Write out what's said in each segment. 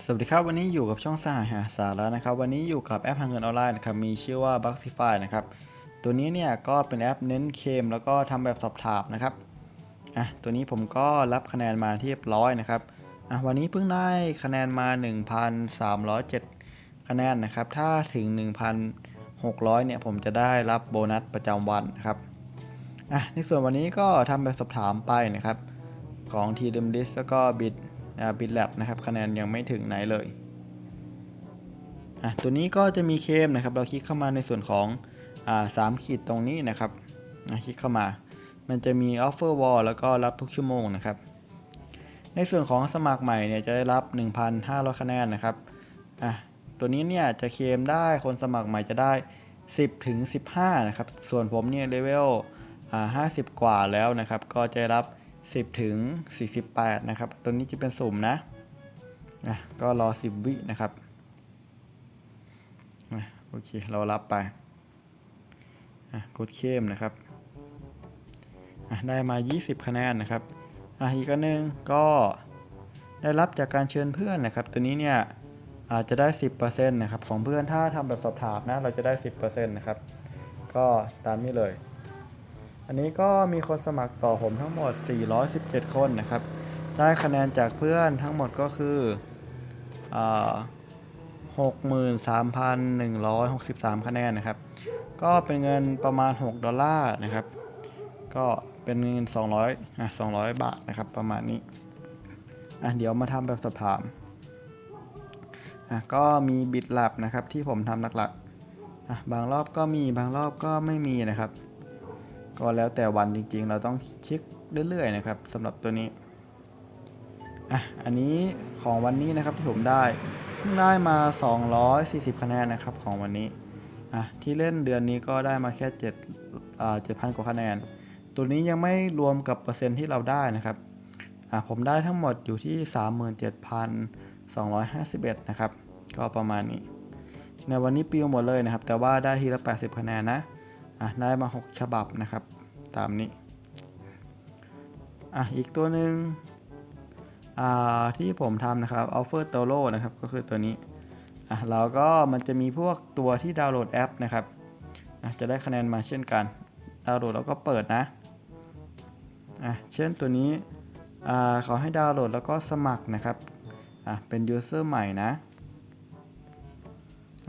สวัสดีครับ วันนี้อยู่กับช่องสหายหาสาระนะครับ วันนี้อยู่กับแอปหาเงินออนไลน์นะครับ มีชื่อว่า b u x i f y นะครับ ตัวนี้เนี่ยก็เป็นแอปเน้นเคม แล้วก็ทำแบบสอบถามนะครับอะตัวนี้ผมก็รับคะแนนมาที่เรียบร้อยนะครับอะวันนี้เพิ่งได้คะแนนมา 1,307 คะแนนนะครับ ถ้าถึง 1,600 เนี่ยผมจะได้รับโบนัสประจำวันนะครับอะในส่วนวันนี้ก็ทำแบบสอบถามไปนะครับ ของ t d m d i s แล้วก็ Bit อ่า Bitlab นะครับคะแนนยังไม่ถึงไหนเลยตัวนี้ก็จะมีเคมนะครับ เราคลิกเข้ามาในส่วนของอ่าสามขีดตรงนี้นะครับคลิกเข้ามา มันจะมี Offer Wall แล้วก็รับทุกชั่วโมงนะครับ ในส่วนของสมัครใหม่เนี่ยจะได้รับ 1,500 คะแนนนะครับอะตัวนี้เนี่ยจะเคมได้คนสมัครใหม่จะได้ 10ถึง15 นะครับ ส่วนผมเนี่ยเลเวลอ่า50 กว่าแล้วนะครับ ก็จะรับ 10 ถึง 48 นะครับ ตัวนี้จะเป็นสุ่มนะนะก็รอ 10 วินะครับนะโอเค เรารับไปอะกดเข้มนะครับอะได้มา 20 คะแนนนะครับอะอีกอันหนึ่งก็ได้รับจากการเชิญเพื่อนนะครับ ตัวนี้เนี่ยอาจจะได้ 10%นะครับของเพื่อนถ้าทำแบบสอบถามนะเราจะได้ 10%นะครับ ก็ตามนี้เลย อันนี้ก็มีคนสมัครต่อผมทั้งหมด 417 คนนะครับ ได้คะแนนจากเพื่อนทั้งหมดก็คือ63,163 คะแนนนะครับ ก็เป็นเงินประมาณ 6 ดอลลาร์นะครับ ก็เป็นเงิน 200อะ200 บาทนะครับ ประมาณนี้ อะเดี๋ยวมาทำแบบสอบถาม อะก็มีบิตลับนะครับที่ผมทำหลักๆ อะบางรอบก็มีบางรอบก็ไม่มีนะครับ ก็แล้วแต่วันจริงๆ เราต้องเช็คเรื่อยๆนะครับสำหรับตัวนี้อะอันนี้ของวันนี้นะครับที่ผมได้เพิ่งได้มา 240 คะแนนนะครับของวันนี้อะที่เล่นเดือนนี้ก็ได้มาแค่7อ่า7,000 กว่าคะแนน ตัวนี้ยังไม่รวมกับเปอร์เซ็นต์ที่เราได้นะครับอะผมได้ทั้งหมดอยู่ที่ 37,251 นะครับ ก็ประมาณนี้ ในวันนี้ปิวหมดเลยนะครับ แต่ว่าได้ทีละ 80 คะแนนนะอะได้มา 6 ฉบับนะครับ ตามนี้ อะ อีกตัวหนึ่งอ่าที่ผมทำนะครับ Offer t o r o นะครับ ก็คือตัวนี้ อะเราก็มันจะมีพวกตัวที่ดาวน์โหลดแอปนะครับอะจะได้คะแนนมาเช่นกัน ดาวน์โหลดแล้วก็เปิดนะ อะ เช่นตัวนี้ อ่าเขาให้ดาวน์โหลดแล้วก็สมัครนะครับ อะ เป็น user ใหม่นะ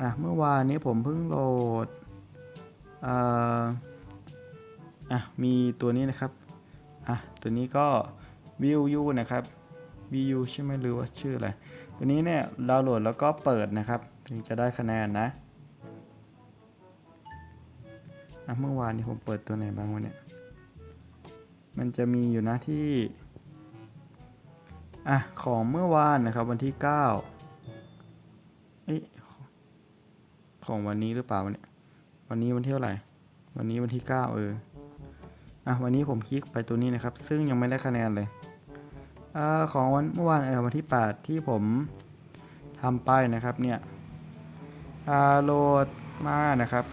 อะ เมื่อวานนี้ผมเพิ่งโหลดอ่า อะมีตัวนี้นะครับอะตัวนี้ก็ view u นะครับ view ใช่ไหมหรือว่าชื่ออะไรตัวนี้เนี่ยดาวน์โหลดแล้วก็เปิดนะครับ ถึงจะได้คะแนนนะอะเมื่อวานนี้ผมเปิดตัวไหนบ้างวะเนี่ยมันจะมีอยู่นะที่อะของเมื่อวานนะครับวันที่ 9 เอ๊ะของวันนี้หรือเปล่าวะเนี่ยวันนี้วันที่เท่าไหร่ วันนี้วันที่ 9 เออ อะวันนี้ผมคลิกไปตัวนี้นะครับ ซึ่งยังไม่ได้คะแนนเลยอ่าของวันเมื่อวานเออวันที่ 8 ที่ผมทำไปนะครับเนี่ยอ่าโหลดมานะครับ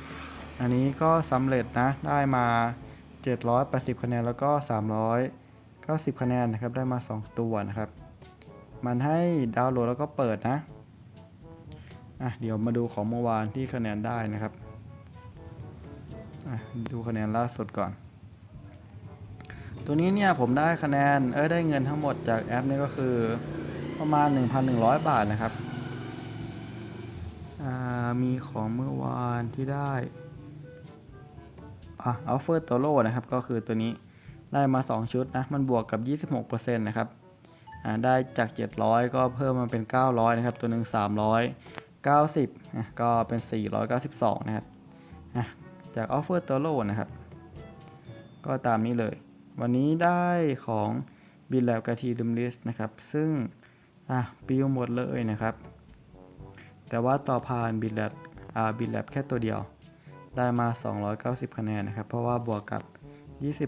อันนี้ก็สำเร็จนะได้มา 780 คะแนนแล้วก็ 390 คะแนนนะครับได้มา 2 ตัวนะครับ มันให้ดาวน์โหลดแล้วก็เปิดนะอะเดี๋ยวมาดูของเมื่อวานที่คะแนนได้นะครับอะดูคะแนนล่าสุดก่อน ตัวนี้เนี่ยผมได้คะแนนเอ้ยได้เงินทั้งหมดจากแอปนี้ก็คือประมาณ 1,100 บาทนะครับ มีของเมื่อวานที่ได้อะ Offer t o r o นะครับ ก็คือตัวนี้ได้มา 2 ชุดนะ มันบวกกับ 26%นะครับได้จาก 700 ก็เพิ่มมาเป็น 900 นะครับ ตัวหนึ่ง390นะก็เป็น 492 นะครับอะจาก Offer t o r o นะครับ ก็ตามนี้เลย วันนี้ได้ของ b i l l a b กับ t d m l i s t นะครับ ซึ่งอะปิวหมดเลยนะครับ แต่ว่าต่อผ่าน b i l l a b อ่า b i l l a b แค่ตัวเดียว ได้มา 290 คะแนนนะครับ เพราะว่าบวกกับ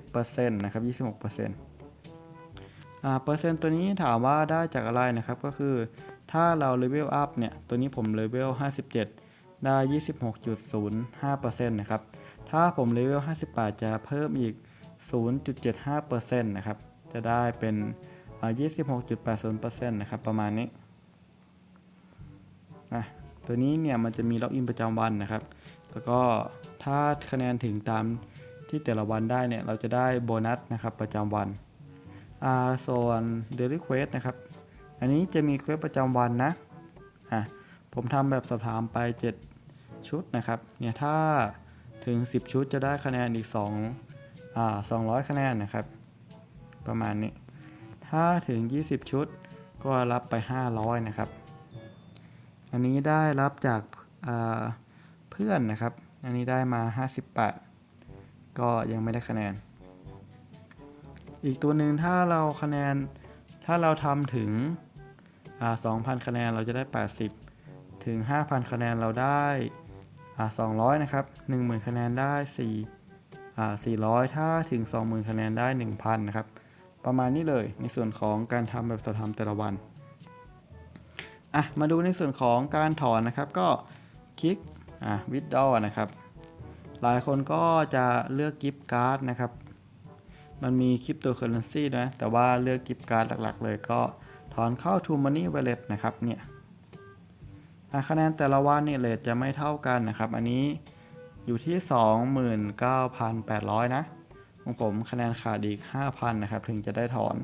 20%นะครับ26%อ่าเปอร์เซ็นต์ตัวนี้ถามว่าได้จากอะไรนะครับก็คือถ้าเราเลเวลอัพเนี่ย ตัวนี้ผมเลเวล57 ได้ 26.05%นะครับ ถ้าผมเลเวล58 จะเพิ่มอีก 0.75%นะครับ จะได้เป็นอ่า26.80%นะครับ ประมาณนี้อะตัวนี้เนี่ยมันจะมีล็อกอินประจำวันนะครับ แล้วก็ถ้าคะแนนถึงตามที่แต่ละวันได้เนี่ยเราจะได้โบนัสนะครับประจำวันอ่าส่วน daily quest นะครับ อันนี้จะมีเควสประจำวันนะ อะ ผมทำแบบสอบถามไป 7 ชุดนะครับ เนี่ยถ้าถึง 10 ชุดจะได้คะแนนอีก2อ่า 200 คะแนนนะครับ ประมาณนี้ ถ้าถึง 20 ชุดก็รับไป 500 นะครับ อันนี้ได้รับจากาเพื่อนนะครับ อันนี้ได้มา 58 ก็ยังไม่ได้คะแนน อีกตัวหนึ่งถ้าเราคะแนน ถ้าเราทำถึงอ่า2,000 คะแนนเราจะได้ 80 ถึง 5,000 คะแนนเราได้อ่า200 นะครับ 10,000 คะแนนได้4อ่ 400 ถ้าถึง 20,000 คะแนนได้ 1,000 นะครับ ประมาณนี้เลยในส่วนของการทำแบบสอบถามแต่ละวันอะมาดูในส่วนของการถอนนะครับ ก็คลิกอะวิดดอนะครับ หลายคนก็จะเลือกกิฟต์การ์ดนะครับ มันมีคริปโตเคอเรนซีนะแต่ว่าเลือกกิฟต์การ์ดหลักๆ เลยก็ถอนเข้า To Money Wallet นะครับเนี่ยคะแนนแต่ละวันเนี่ยเลทจะไม่เท่ากันนะครับ อันนี้ อยู่ที่ 29,800 นะของผมคะแนนขาดอีก 5,000 นะครับ ถึงจะได้ถอน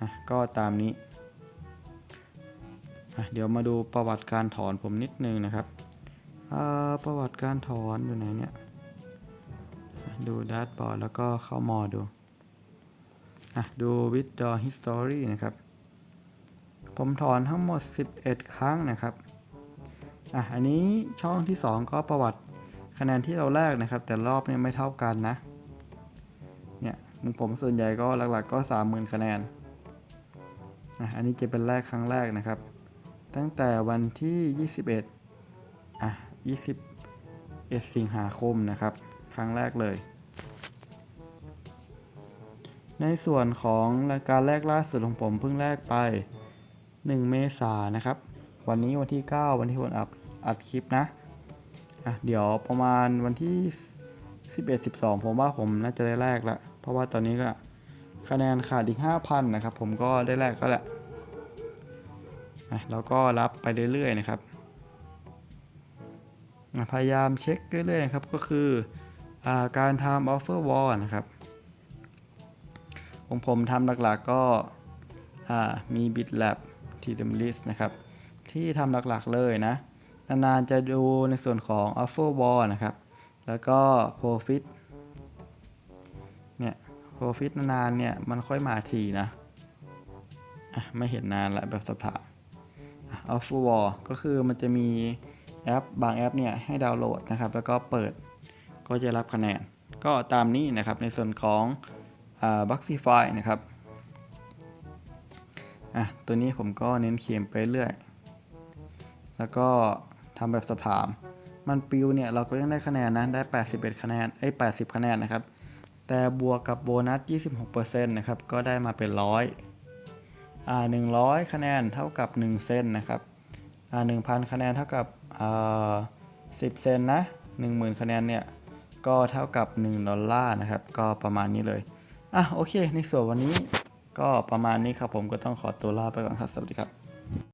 อะก็ตามนี้อะเดี๋ยวมาดูประวัติการถอนผมนิดนึงนะครับ ประวัติการถอนอยู่ไหนเนี่ย ดูแดชบอร์ดแล้วก็เข้ามอดูอะดู withdraw history นะครับ ผมถอนทั้งหมด 11 ครั้งนะครับอะอันนี้ช่องที่ 2 ก็ประวัติ คะแนนที่เราแลกนะครับ แต่รอบเนี่ยไม่เท่ากันนะ เนี่ยขอผมส่วนใหญ่ก็หลักๆก็ 30,000 คะแนนอะอันนี้จะเป็นแรกครั้งแรกนะครับ ตั้งแต่วันที่ 21อะ21 สิงหาคมนะครับ ครั้งแรกเลย ในส่วนของรายการแรกล่าสุดของผมเพิ่งแรกไป 1 เมษานนะครับ วันนี้วันที่ 9 วันที่ผมอัดอัดคลิปนะ อะเดี๋ยวประมาณวันที่ 11 12 ผมว่าผมน่าจะได้แรกแล้วเพราะว่าตอนนี้ก็คะแนนขาดอีก 5,000 นะครับ ผมก็ได้แรกก็แหละอะแล้วก็รับไปเรื่อยๆนะครับพยายามเช็คเรื่อยๆครับก็คืออการทำ offer wall นะครับของผมทำหลักๆก็มี bitlab t d m list นะครับ ที่ทำหลักๆเลยนะ นานๆจะดูในส่วนของ offer wall นะครับ แล้วก็ profit เนี่ย profit นานๆเนี่ย มันค่อยมาทีนะอะไม่เห็นนานละแบบสอบถามอ f f e r wall ก็คือมันจะมีแอปบางแอปเนี่ยให้ดาวน์โหลดนะครับ แล้วก็เปิดก็จะรับคะแนน ก็ตามนี้นะครับในส่วนของอ่า Boxify นะครับอะตัวนี้ผมก็เน้นเขียนไปเรื่อย แล้วก็ ทำแบบสอบถาม มันปิวเนี่ยเราก็ยังได้คะแนนนะได้ 81 คะแนนเอ้80 คะแนนนะครับ แต่บวกกับโบนัส 26%นะครับก็ได้มาเป็นร้อยอ่า100 คะแนนเท่ากับ 1 เซนนะครับอ่า1,000 คะแนนเท่ากับอ่า10 เซนนะ10,000 คะแนนเนี่ยก็เท่ากับ 1 ดอลลาร์นะครับ ก็ประมาณนี้เลย อะ โอเค ในส่วนวันนี้ก็ประมาณนี้ครับผมก็ต้องขอตัวลาไปก่อนครับ สวัสดีครับ